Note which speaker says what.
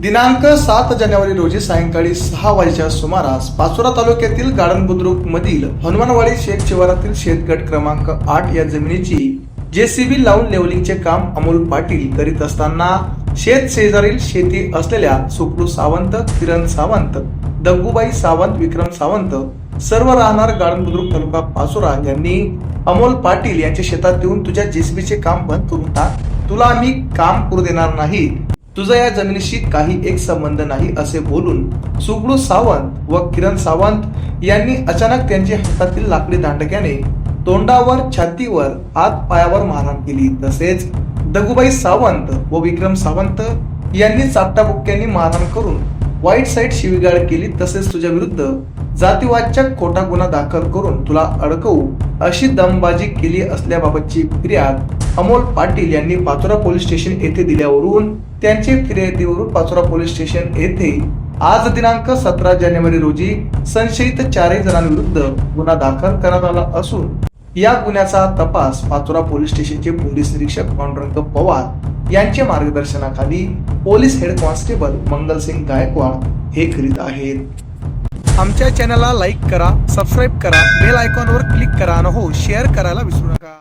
Speaker 1: दिनांक सात जानेवारी रोजी सायंकाळी सहा वाजेच्या सुमारास पाचोरा तालुक्यातील गार्डन बुद्रुक मधील हनुमानवाडी शेत शिवारातील शेतगट क्रमांक आठ या जमिनीची जेसीबी लावून लेवलिंगचे काम अमोल पाटील करीत असताना शेत शेजारील शेती असलेल्या सुकडू सावंत किरण सावंत दग्गूबाई सावंत विक्रम सावंत सर्व राहणार गार्डन बुद्रुक तालुका पाचोरा यांनी अमोल पाटील यांच्या शेतात येऊन तुझ्या जेसीबीचे काम बंद करून टाक. तुला आम्ही काम करू देणार नाही. तुझा या जमिनीशी काही एक संबंध नाही असे बोलून सुगडू सावंत व किरण सावंत यांनी अचानक त्यांच्या हातातील लाकडी दांडक्याने तोंडावर छातीवर हात पायावर मारहाण केली. तसेच दगुबाई सावंत व विक्रम सावंत यांनी चापटाबुक्क्यांनी मारहाण करून वाईट साईड शिवीगाळ केली. तसेच तुझ्या विरुद्ध जातीवादच्या खोटा गुन्हा दाखल करून तुला अडकवू अशी दमबाजी केली असल्याबाबतची फिर्याद अमोल पाटील यांनी पाचोरा पोलीस स्टेशन येथे दिल्यावरून त्यांचे फिर्यादीवरून पाचोरा पोलीस स्टेशन येथे आज दिनांक सतरा जानेवारी रोजी संशयित चारही जणांविरुद्ध गुन्हा दाखल करण्यात आला असून या गुन्ह्याचा तपास पाचोरा पोलीस स्टेशनचे पोलीस निरीक्षक पांडुरंग पवार यांच्या मार्गदर्शनाखाली police head constable Mangalsingh Gaikwad हे करीत आहेत. आमच्या चॅनलला लाईक करा सबस्क्राईब करा बेल आयकॉनवर क्लिक करा आणि हो शेअर करायला विसरू नका.